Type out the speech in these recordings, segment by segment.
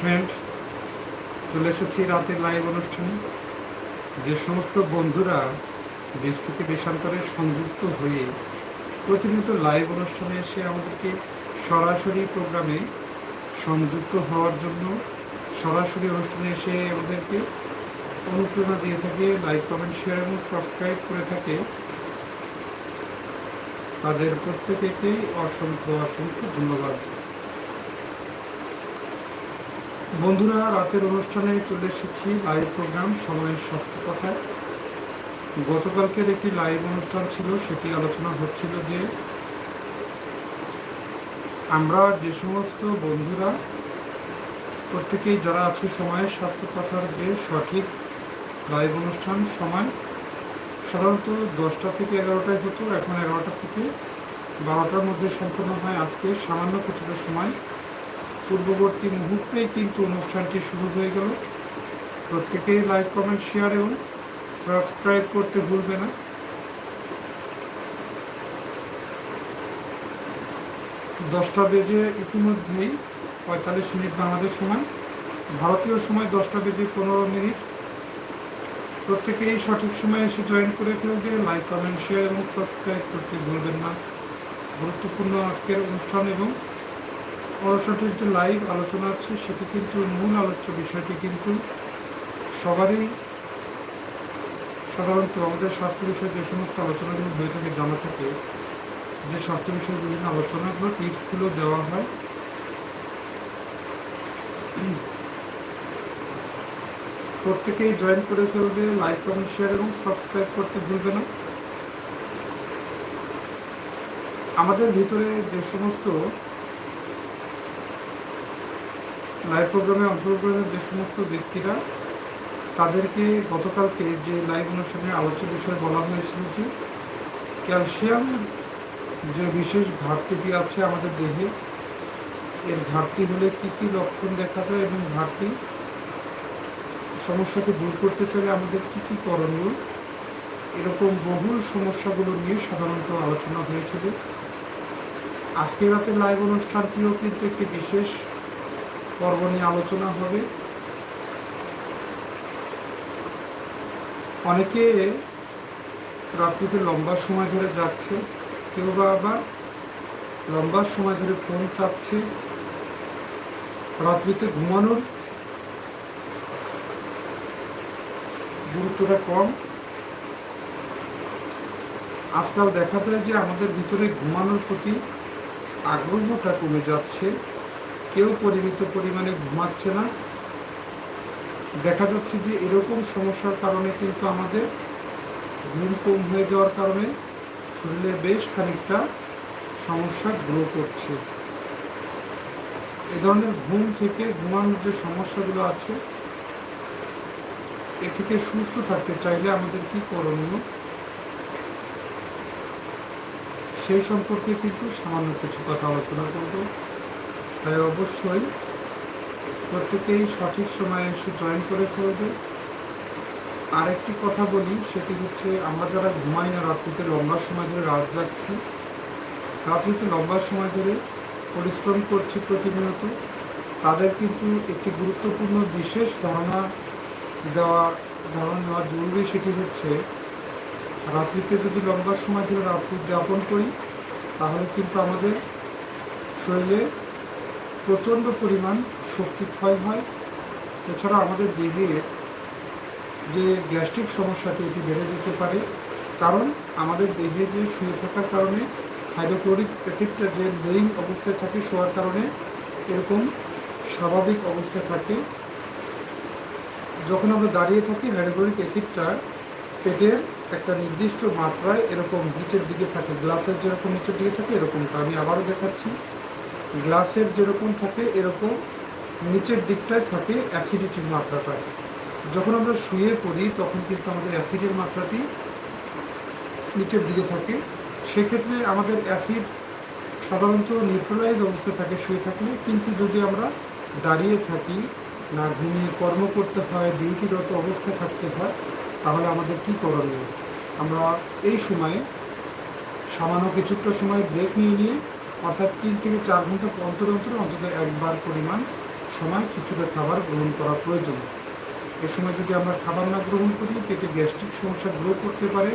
Friend চলে এসেছি রাতের লাইভ অনুষ্ঠানে। যে সমস্ত বন্ধুরা দেশ থেকে দেশান্তরে সংযুক্ত হয়ে প্রতিনিয়ত লাইভ অনুষ্ঠানে এসে আমাদেরকে সরাসরি প্রোগ্রামে সংযুক্ত হওয়ার জন্য সরাসরি অনুষ্ঠানে এসে আমাদেরকে অনুপ্রেরণা দিয়ে থাকে লাইক কমেন্ট শেয়ার এবং সাবস্ক্রাইব করে থাকে। তাদের প্রত্যেকেই অসংখ্য অসংখ্য ধন্যবাদ। বন্ধুরা, রাতের অনুষ্ঠানে চলে এসেছি লাইভ প্রোগ্রাম সময়ের স্বাস্থ্য কথায়। গতকালকের একটি লাইভ অনুষ্ঠান ছিল, সেটি আলোচনা হচ্ছিল যে আমরা যে সমস্ত বন্ধুরা, প্রত্যেকেই যারা আছে সময়ের স্বাস্থ্য কথার যে সঠিক লাইভ অনুষ্ঠান সময়, সাধারণত দশটা থেকে এগারোটায় হতো, এখন এগারোটা থেকে বারোটার মধ্যে সম্পন্ন হয় আজকে। সামান্য কিছুটা সময় পূর্ববর্তী মুহূর্তেই কিন্তু অনুষ্ঠানটি শুরু হয়ে গেল। প্রত্যেকেই লাইক, কমেন্ট, শেয়ার এবং সাবস্ক্রাইব করতে ভুলবে না। দশটা বেজে ইতিমধ্যেই পঁয়তাল্লিশ মিনিট বাংলাদেশ সময়। ভারতীয় সময় দশটা বেজে পনেরো মিনিট। প্রত্যেকেই সঠিক সময়ে এসে জয়েন করে ফেলবে। লাইক, কমেন্ট, শেয়ার এবং সাবস্ক্রাইব করতে ভুলবেন না। গুরুত্বপূর্ণ আজকের অনুষ্ঠান এবং অনুষ্ঠানটির যে লাইভ আলোচনা আছে, সেটি কিন্তু মূল আলোচ্য বিষয়টি কিন্তু সবারই সাধারণত আমাদের স্বাস্থ্য বিষয়ে যে সমস্ত আলোচনাগুলো হয়ে থাকে জানা থাকে, যে স্বাস্থ্য বিষয়ে বিভিন্ন আলোচনাগুলো টিপসগুলো দেওয়া হয়। প্রত্যেকেই জয়েন করে ফেলবে লাইক কমেন্ট শেয়ার এবং সাবস্ক্রাইব করতে ভুলবে না। আমাদের ভিতরে যে সমস্ত লাইভ প্রোগ্রামে অংশগ্রহণ করেছেন যে সমস্ত ব্যক্তিরা, তাদেরকে গতকালকে যে লাইভ অনুষ্ঠানের আলোচ্য বিষয়ে বলা হয়েছিল যে ক্যালসিয়ামের যে বিশেষ ঘাটতিটি আছে আমাদের দেহে, এর ঘাটতি হলে কি কি লক্ষণ দেখা যায় এবং ঘাটতি সমস্যাকে দূর করতে চাইলে আমাদের কি কি করণীয়, এরকম বহুল সমস্যাগুলো নিয়ে সাধারণত আলোচনা হয়েছিল। আজকে রাতে লাইভ অনুষ্ঠানটিও কিন্তু একটি বিশেষ পর্ব নিয়ে আলোচনা হবে। অনেকে রাত্রিতে লম্বা সময় ধরে যাচ্ছে, কেউ বা আবার লম্বা সময় ধরে ফোন চাপছে। রাত্রিতে ঘুমানোর গুরুত্বটা কম। আজকাল দেখা যায় যে আমাদের ভিতরে ঘুমানোর প্রতি আগ্রহটা কমে যাচ্ছে। কেউ পরিমিত পরিমাণে ঘুমাচ্ছে না। দেখা যাচ্ছে যে এরকম সমস্যার কারণে কিন্তু আমাদের ঘুম কম হয়ে যাওয়ার কারণে শরীরে বেশ খানিকটা সমস্যা গ্রো করছে। এ ধরনের ঘুম থেকে ঘুমানোর যে সমস্যাগুলো আছে, এ থেকে সুস্থ থাকতে চাইলে আমাদের কি করণীয়? সেই সম্পর্কে কিন্তু সামান্য কিছু কথা আলোচনা করব। তাই অবশ্যই প্রত্যেকেই সঠিক সময়ে এসে জয়েন করে ফেলবে। আরেকটি কথা বলি, সেটি হচ্ছে আমরা যারা ঘুমাই না, রাত্রিতে লম্বা সময় ধরে রাত জাগছি, রাত্রিতে লম্বা সময় ধরে পরিশ্রম করছি প্রতিনিয়ত, তাদের কিন্তু একটি গুরুত্বপূর্ণ বিশেষ ধারণা দেওয়া, ধারণা নেওয়া জরুরি সেটি হচ্ছে, রাত্রিতে যদি লম্বা সময় ধরে রাত্রি যাপন করি, তাহলে কিন্তু আমাদের শরীরে প্রচণ্ড পরিমাণ শক্তি ক্ষয় হয়। এছাড়া আমাদের দেহে যে গ্যাস্ট্রিক সমস্যাটি, এটি বেড়ে যেতে পারে। কারণ আমাদের দেহে যে শুয়ে থাকার কারণে হাইড্রোক্লোরিক অ্যাসিডটা যে লেইং অবস্থায় থাকে শোয়ার কারণে এরকম স্বাভাবিক অবস্থায় থাকে। যখন আমরা দাঁড়িয়ে থাকি, হাইড্রোক্লোরিক অ্যাসিডটা পেটের একটা নির্দিষ্ট মাত্রায় এরকম নিচের দিকে থাকে, গ্লাসের যেরকম নিচের দিকে থাকে, এরকমটা। আমি আবারও দেখাচ্ছি। গ্লাসের যেরকম থাকে, এরকম নিচের দিকটায় থাকে অ্যাসিডিটির মাত্রাটা। যখন আমরা শুয়ে পড়ি, তখন কিন্তু আমাদের অ্যাসিডের মাত্রাটি নিচের দিকে থাকে। সেক্ষেত্রে আমাদের অ্যাসিড সাধারণত নিউট্রালাইজ অবস্থায় থাকে শুয়ে থাকলে। কিন্তু যদি আমরা দাঁড়িয়ে থাকি না ঘুমিয়ে কর্ম করতে হয়, ডিউটিরত অবস্থায় থাকতে হয়, তাহলে আমাদের কি করণীয়? আমরা এই সময়ে সামান্য কিছুটা সময় ব্রেক নিয়ে নিয়ে অর্থাৎ তিন থেকে চার ঘণ্টা অন্তর অন্তর অন্তত একবার পরিমাণ সময় কিছুটা খাবার গ্রহণ করা প্রয়োজন। এ সময় যদি আমরা খাবার না গ্রহণ করি, পেটে গ্যাস্ট্রিক সমস্যা গ্রো করতে পারে।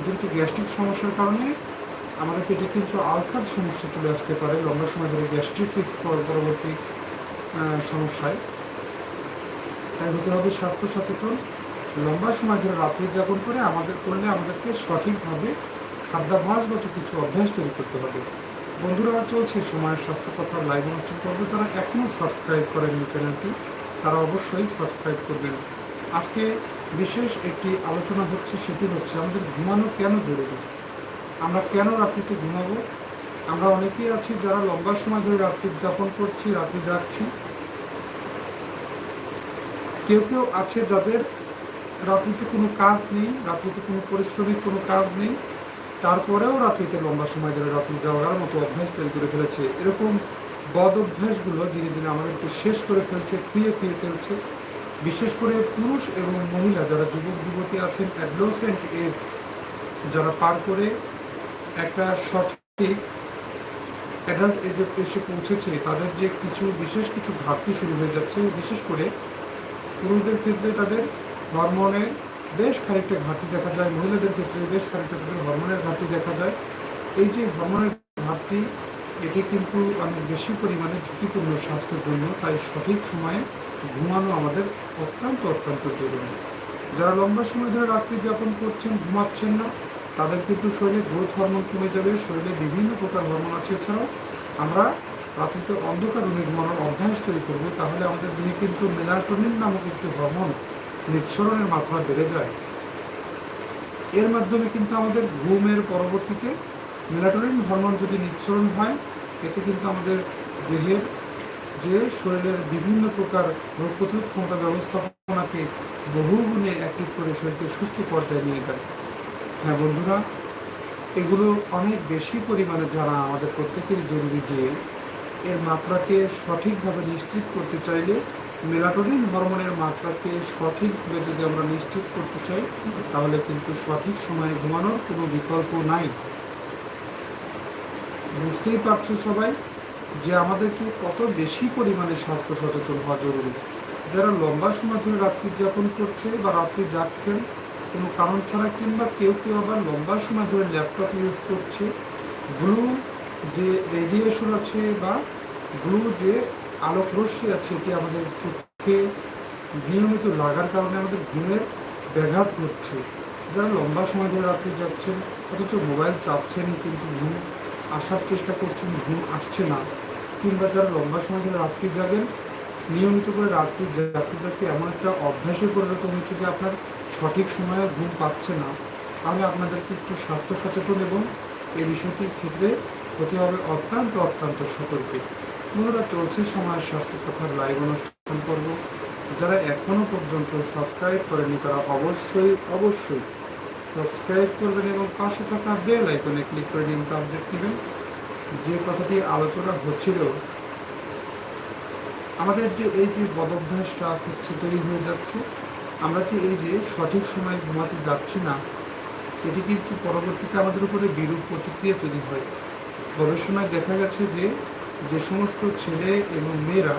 এদেরকে গ্যাস্ট্রিক সমস্যার কারণে আমাদের পেটে কিন্তু আলসার সমস্যা চলে আসতে পারে, লম্বা সময় ধরে গ্যাস্ট্রিক পরবর্তী সমস্যায়। তাই হতে হবে স্বাস্থ্য সচেতন। লম্বা সময় ধরে রাত্রি যাপন করে আমাদের করলে আমাদেরকে সঠিকভাবে খাদ্যাভ্যাসগত কিছু অভ্যাস তৈরি করতে হবে। বন্ধুরা, চলছে সময়ের স্বাস্থ্য কথা লাইভ অনুষ্ঠান করব যারা এখনও সাবস্ক্রাইব করেননি চ্যানেলটি তারা অবশ্যই সাবস্ক্রাইব করবেন। আজকে বিশেষ একটি আলোচনা হচ্ছে, সেটি হচ্ছে আমাদের ঘুমানো কেন জরুরি? আমরা কেন রাত্রিতে ঘুমাবো? আমরা অনেকেই আছি যারা লম্বা সময় ধরে রাত্রি যাপন করছি, রাত্রি যাচ্ছি কেউ কেউ আছে যাদের রাত্রিতে কোনো কাজ নেই, রাত্রিতে কোনো পরিশ্রমিক কোনো কাজ নেই। তারপরেও রাত্রিতে লম্বা সময় ধরে রাত্রি যাওয়ার মতো অভ্যাস তৈরি করে ফেলেছে। এরকম বদ অভ্যাসগুলো দিনে দিনে আমাদেরকে শেষ করে ফেলছে খুঁয়ে খুঁয়ে ফেলছে। বিশেষ করে পুরুষ এবং মহিলা যারা যুবক, যুবতী আছেন অ্যাডলোসেন্ট এজ যারা পার করে একটা সঠিক অ্যাডাল্ট এজে এসে পৌঁছেছে, তাদের যে কিছু, বিশেষ কিছু ঘাটতি শুরু হয়ে যাচ্ছে। বিশেষ করে পুরুষদের ক্ষেত্রে তাদের হরমোনের বেশ খানিকটা ঘাটতি দেখা যায়। মহিলাদের ক্ষেত্রে বেশ খানিকটা তাদের হরমোনের ঘাটতি দেখা যায়। এই যে হরমোনের ঘাটতি, এটি কিন্তু অনেক বেশি পরিমাণে ঝুঁকিপূর্ণ স্বাস্থ্যের জন্য। তাই সঠিক সময়ে ঘুমানো আমাদের অত্যন্ত অত্যন্ত জরুরি। যারা লম্বা সময় ধরে রাত্রি যাপন করছেন, ঘুমাচ্ছেন না, তাদের কিন্তু শরীরে গ্রোথ হরমোন কমে যাবে। শরীরে বিভিন্ন প্রকার হরমোন আছে। এছাড়াও আমরা রাত্রিতে অন্ধকার ঘুমানোর অভ্যাস তৈরি করব। তাহলে আমাদের দেহে কিন্তু মেলাটোনিন নামক একটি হরমোন নিঃসরণের মাত্রা বেড়ে যায়। এর মাধ্যমে কিন্তু আমাদের ঘুমের পরবর্তীতে মেলাটোনিন হরমোন যদি নিঃসরণ হয়, এতে কিন্তু আমাদের দেহের যে শরীরের বিভিন্ন প্রকার রোগ প্রতিরোধ ক্ষমতা ব্যবস্থাপনাকে বহুগুণে অ্যাক্টিভ করে শরীরকে সুস্থ পর্যায়ে নিয়ে যায়। হ্যাঁ বন্ধুরা, এগুলো অনেক বেশি পরিমাণে জানা আমাদের প্রত্যেকেরই জরুরি যে, এর মাত্রাকে সঠিকভাবে নিশ্চিত করতে চাইলে মেলাটোনিন হরমোনের মাত্রাকে সঠিকভাবে যদি আমরা নিশ্চিত করতে চাই, তাহলে কিন্তু সঠিক সময়ে ঘুমানোর কোনো বিকল্প নাই। বুঝতেই পারছ সবাই যে আমাদেরকে কত বেশি পরিমাণে স্বাস্থ্য সচেতন হওয়া জরুরি। যারা লম্বা সময় ধরে রাত্রি যাপন করছে বা রাত্রি যাচ্ছেন কোনো কারণ ছাড়া কিংবা কেউ কেউ আবার লম্বা সময় ধরে ল্যাপটপ ইউজ করছে ব্লু যে রেডিয়েশন আছে বা ব্লু যে আলোক রশ্মি আছে এটি আমাদের চোখে নিয়মিত লাগার কারণে আমাদের ঘুমের ব্যাঘাত ঘটছে। যারা লম্বা সময় ধরে রাত্রে যাচ্ছেন অথচ মোবাইল চাপছেনই কিন্তু ঘুম আসার চেষ্টা করছেন, ঘুম আসছে না। কিংবা যারা লম্বা সময় ধরে রাত্রি জাগেন, নিয়মিত করে রাত্রি জাগতে জাগতে এমন একটা অভ্যাসে পরিণত হয়েছে যে আপনার সঠিক সময়ে ঘুম পাচ্ছে না। তাহলে আপনাদেরকে একটু স্বাস্থ্য সচেতন এবং এই বিষয়টির ক্ষেত্রে হতে হবে অত্যন্ত অত্যন্ত সতর্কে। বন্ধুরা চলছে সময়ের স্বাস্থ্য কথার লাইভ অনুষ্ঠান পর্ব। যারা এখনও পর্যন্ত সাবস্ক্রাইব করেনি তারা অবশ্যই অবশ্যই সাবস্ক্রাইব করবেন এবং পাশে থাকা বেল আইকনে ক্লিক করে নিয়মিত আপডেট নেবেন। যে কথাটি আলোচনা হচ্ছিল, আমাদের যে এই যে বদভ্যাসটা হচ্ছে, তৈরি হয়ে যাচ্ছে, আমরা যে এই যে সঠিক সময়ে ঘুমাতে যাচ্ছি না, এটি কিন্তু পরবর্তীতে আমাদের উপরে বিরূপ প্রতিক্রিয়া তৈরি হয়। গবেষণায় দেখা গেছে যে যে সমস্ত ছেলে এবং মেয়েরা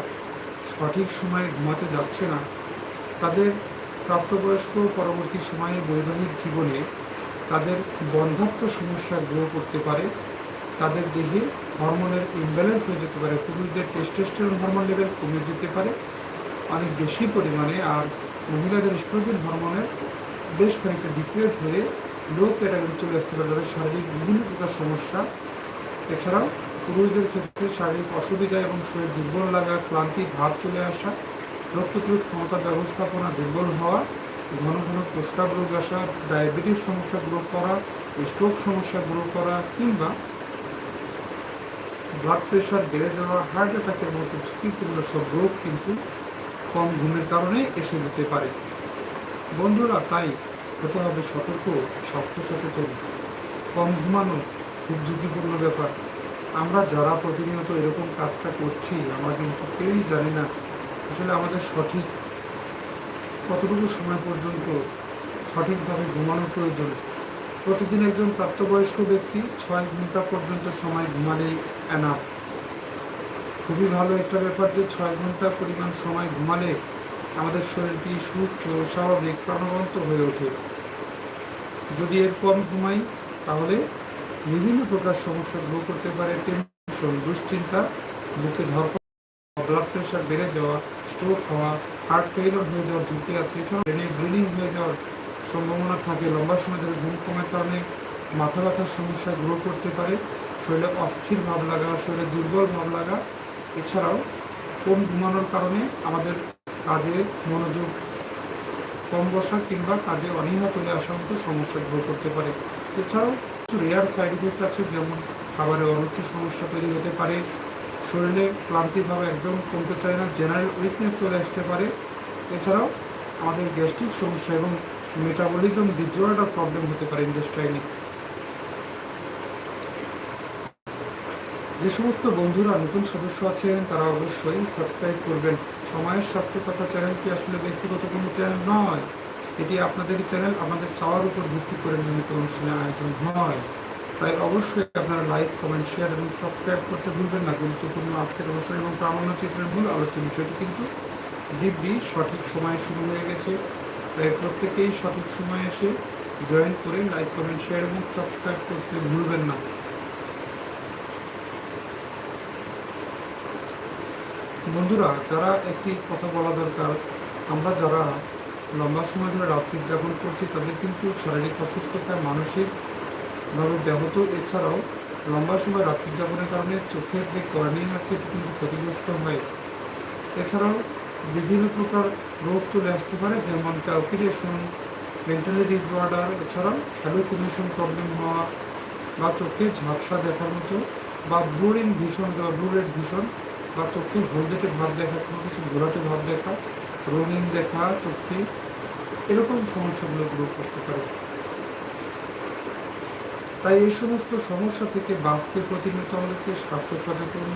সঠিক সময়ে ঘুমাতে যাচ্ছে না, তাদের প্রাপ্তবয়স্ক পরবর্তী সময়ে বৈবাহিক জীবনে তাদের বন্ধাত্ম সমস্যা গ্রহ করতে পারে। তাদের দেহে হরমোনের ইমব্যালেন্স হয়ে যেতে পারে, পুরুষদের টেস্টোস্টেরন হরমোন লেভেল কমে যেতে পারে। অনেক বেশি পরিমাণে আর মহিলাদের স্ট্রোজেন হরমোনের বেশ খানিকটা ডিক্রিজ হয়ে লো ক্যাটাগরি চলে আসতে পারে। তাদের শারীরিক বিভিন্ন প্রকার সমস্যা। এছাড়াও পুরুষদের ক্ষেত্রে শারীরিক অসুবিধা এবং শরীর দুর্বল লাগা, ক্লান্তি ভাব চলে আসা, রোগ প্রতিরোধ ক্ষমতা ব্যবস্থাপনা দুর্বল হওয়া, ঘন ঘন প্রস্রাব রোগ আসা, ডায়াবেটিস সমস্যা গ্রো করা স্ট্রোক সমস্যা গ্রো করা কিংবা ব্লাড প্রেশার বেড়ে যাওয়া হার্ট অ্যাটাকের মতো ঝুঁকিপূর্ণ সব রোগ কিন্তু কম ঘুমের কারণে এসে যেতে পারে। বন্ধুরা, তাই হতে হবে সতর্ক, স্বাস্থ্য সচেতন, কম ঘুমানো খুব ঝুঁকিপূর্ণ ব্যাপার। আমরা যারা প্রতিনিয়ত এরকম কাজটা করছি, আমরা কিন্তু কেউই জানি না আসলে আমাদের সঠিক কতটুকু সময় পর্যন্ত সঠিকভাবে ঘুমানো প্রয়োজন। প্রতিদিন একজন প্রাপ্তবয়স্ক ব্যক্তি ছয় ঘণ্টা পর্যন্ত সময় ঘুমালেই এনাফ খুবই ভালো একটা ব্যাপার যে ছয় ঘণ্টা পরিমাণ সময় ঘুমালে আমাদের শরীরটি সুস্থ, স্বাভাবিক, প্রাণবন্ত হয়ে ওঠে। যদি এর কম ঘুমাই, তাহলে বিভিন্ন প্রকার সমস্যা গ্রো করতে পারে, টেনশন, দুশ্চিন্তা, বুকে ধরপড় ব্লাড প্রেশার বেড়ে যাওয়া স্ট্রোক হওয়া হার্ট ফেলিওর হয়ে যাওয়ার ঝুঁকি আছে। এছাড়াও ব্রেনে ব্লিডিং হয়ে যাওয়ার সম্ভাবনা থাকে, লম্বা সময় ধরে ঘুম কমের কারণে মাথা ব্যথার সমস্যা গ্রো করতে পারে, শরীরে অস্থির ভাব লাগা, শরীরে দুর্বল ভাব লাগা। এছাড়াও কম ঘুমানোর কারণে আমাদের কাজে মনোযোগ কম বসা কিংবা কাজে অনীহা চলে আসার মতো সমস্যা গ্রো করতে পারে। এছাড়াও রেয়ার সাইড ইফেক্ট আছে, যেমন খাবারে অরুচি সমস্যা তৈরি হতে পারে, শরীরে ক্লান্তিভাবে একদম কমতে চায় না জেনারেল উইকনেস চলে আসতে পারে। এছাড়াও আমাদের গ্যাস্ট্রিক সমস্যা এবং মেটাবলিজম ডিজঅর্ডার প্রবলেম হতে পারে ইন্ডাস্ট্রাইনে যে সমস্ত বন্ধুরা নতুন সদস্য আছেন, তারা অবশ্যই সাবস্ক্রাইব করবেন। সময়ের স্বাস্থ্য কথা চ্যানেলটি আসলে ব্যক্তিগত কোনো চ্যানেল নয়। এটি আপনাদের চ্যানেল আমাদের চাওয়ার উপর ভিত্তি করে নিয়মিত অনুষ্ঠানের আয়োজন হয়। তাই অবশ্যই আপনারা লাইক কমেন্ট শেয়ার এবং সাবস্ক্রাইব করতে ভুলবেন না। গুরুত্বপূর্ণ আজকের অনুষ্ঠান এবং প্রামাণ্য চিত্রের মূল আলোচ্য বিষয়টি কিন্তু দিব্যি সঠিক সময়ে শুরু হয়ে গেছে। তাই প্রত্যেকেই সঠিক সময়ে এসে জয়েন করে লাইক কমেন্ট শেয়ার এবং সাবস্ক্রাইব করতে ভুলবেন না। বন্ধুরা, যারা একটি কথা বলা দরকার, আমরা যারা লম্বা সময় ধরে রাত্রি যাপন করছি, তাদের কিন্তু শারীরিক অসুস্থতা মানসিকভাবে ব্যাহত। এছাড়াও লম্বা সময় রাত্রি যাপনের কারণে চোখের যে কর্নিং আছে, এটি কিন্তু ক্ষতিগ্রস্ত হয়। এছাড়াও বিভিন্ন প্রকার রোগ চলে আসতে পারে, যেমন ক্যালকুলেশন মেন্টালি ডিসঅর্ডার এছাড়াও হ্যালুসিনেশন প্রবলেম হওয়া বা চোখে ঝাপসা দেখার মতো বা ব্লুরিং ভীষণ বা ব্লুরেড ভীষণ বা চোখে হলদেটে ভাব দেখা, কোনো কিছু ঘোরাটে ভাব দেখা রঙিন দেখা চোখটি এরকম সমস্যাগুলো গ্রো করতে পারে। তাই এই সমস্ত সমস্যা থেকে বাঁচতে প্রতিনিয়ত আমাদেরকে স্বাস্থ্য সচেতন,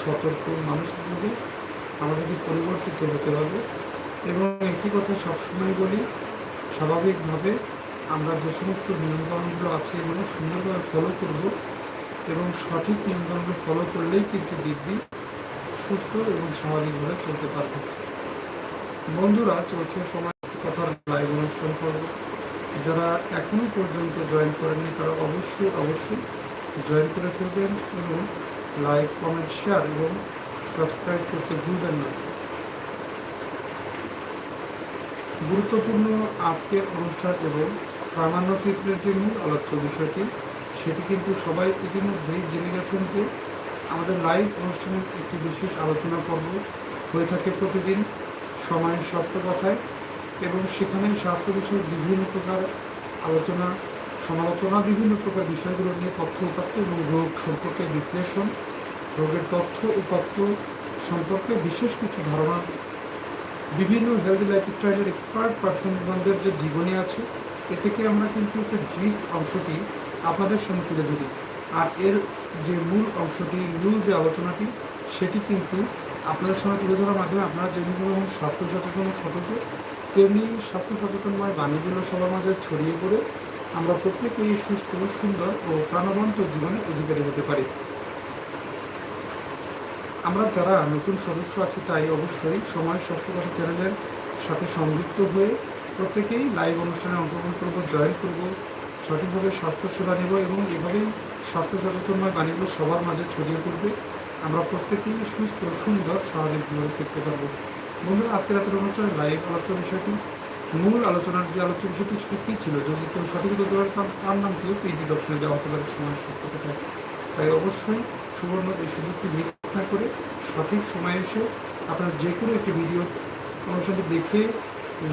সতর্ক মানসিকভাবে আমাদেরকে পরিবর্তিত হতে হবে। এবং একটি কথা সবসময় বলি, স্বাভাবিকভাবে আমরা যে সমস্ত নিয়মকানুনগুলো আছে এগুলো সুন্দরভাবে ফলো করব এবং সঠিক নিয়মকানুনগুলো ফলো করলেই কিন্তু দিব্যি সুস্থ এবং স্বাভাবিকভাবে চলতে পারবে। বন্ধুরা, চলছে সময় কথার লাইভ অনুষ্ঠান করব যারা এখনও পর্যন্ত জয়েন করেননি, তারা অবশ্যই অবশ্যই জয়েন করে ফেলবেন এবং লাইক কমেন্ট শেয়ার এবং সাবস্ক্রাইব করতে ভুলবেন না। গুরুত্বপূর্ণ আজকের অনুষ্ঠান এবং প্রামাণ্য চিত্রের যে মূল আলোচ্য বিষয়টি, সেটি কিন্তু সবাই ইতিমধ্যেই জেনে গেছেন যে আমাদের লাইভ অনুষ্ঠানের একটি বিশেষ আলোচনা পর্ব হয়ে থাকে প্রতিদিন সময়ের স্বাস্থ্য কথায় এবং সেখানে স্বাস্থ্য বিষয়ে বিভিন্ন প্রকার আলোচনা, সমালোচনা, বিভিন্ন প্রকার বিষয়গুলো নিয়ে তথ্য উপাত্ত এবং রোগ সম্পর্কে বিশ্লেষণ, রোগের তথ্য উপাত্ত সম্পর্কে বিশেষ কিছু ধারণা। বিভিন্ন হেলদি লাইফস্টাইলের এক্সপার্ট পার্সনদের যে জীবনী আছে, এ থেকে আমরা কিন্তু একটা জিস্ট অংশটি আপনাদের সামনে তুলে ধরি। আর এর যে মূল অংশটি, মূল যে আলোচনাটি সেটি কিন্তু আপনাদের সামনে তুলে ধরার মাধ্যমে আপনারা যেমনি স্বাস্থ্য সচেতন সতর্ক, তেমনি স্বাস্থ্য সচেতনময় বাণীগুলো সবার মাঝে ছড়িয়ে পড়ে আমরা প্রত্যেকেই সুস্থ, সুন্দর ও প্রাণবন্ত জীবনের অধিকারী হতে পারি। আমরা যারা নতুন সদস্য আছি তাই অবশ্যই সময় স্বাস্থ্যকথা চ্যানেলের সাথে সংযুক্ত হয়ে প্রত্যেকেই লাইভ অনুষ্ঠানে অংশগ্রহণ করব, জয়েন করব, সঠিকভাবে স্বাস্থ্য সেবা নেব এবং এভাবেই স্বাস্থ্য সচেতনময় বাণীগুলো সবার মাঝে ছড়িয়ে পড়বে। আমরা প্রত্যেকেই সুস্থ, সুন্দর, স্বাভাবিক জীবন ফিরতে পারব। বন্ধুরা, আজকের রাতের অনুষ্ঠানে লাইভ আলোচনা বিষয়টি, মূল আলোচনার যে আলোচ্য বিষয়টি, সেটি কী ছিল? যদি কেউ সঠিক উত্তর তার নামটিও পিএইচডি অপশনে দেওয়া হতে পারে সময় স্বাস্থ্য কথায় তাই অবশ্যই সুবর্ণ এই সুযোগটি মিস না করে সঠিক সময়ে এসে আপনার যে কোনো একটি ভিডিও অনুষ্ঠানটি দেখে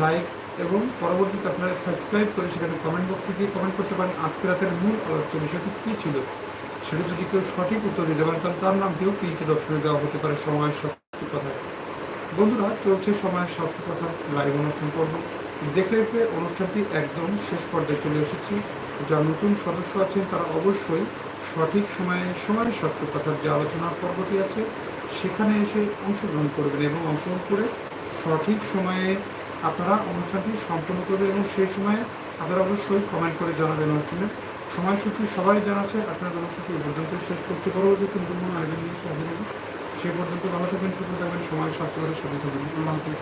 লাইক এবং পরবর্তীতে আপনারা সাবস্ক্রাইব করে সেখানে কমেন্ট বক্সে গিয়ে কমেন্ট করতে পারেন আজকে রাতের মূল আলোচ্য বিষয়টি কী ছিল? সেটা যদি কেউ সঠিক উত্তর দিতে পারেন তাহলে তার নাম নামটিও পিএইচডি অপশনে দেওয়া হতে পারে সময়ের স্বাস্থ্য কথা। বন্ধুরা, চলছে সময়ের স্বাস্থ্য কথার লাইভ অনুষ্ঠান পর্ব। দেখতে দেখতে অনুষ্ঠানটি একদম শেষ পর্যায়ে চলে এসেছি। যারা নতুন সদস্য আছেন, তারা অবশ্যই সঠিক সময়ে সময়ের স্বাস্থ্য কথার যে আলোচনা পর্বটি আছে, সেখানে এসে অংশগ্রহণ করবেন এবং অংশগ্রহণ করে সঠিক সময়ে আপনারা অনুষ্ঠানটি সম্পন্ন করবেন এবং সেই সময়ে আপনারা অবশ্যই কমেন্ট করে জানাবেন অনুষ্ঠানের সময়সূচি সবাই জানাচ্ছে, আপনার জনসূচি পর্যন্ত শেষ করতে পরবর্তী কিন্তু কোনো আয়োজন নিয়ে। সে পর্যন্ত ভালো থাকবেন, সুস্থ থাকবেন, সময় স্বাস্থ্যকরের সাথে থাকবেন। আল্লাহ হাফিজ।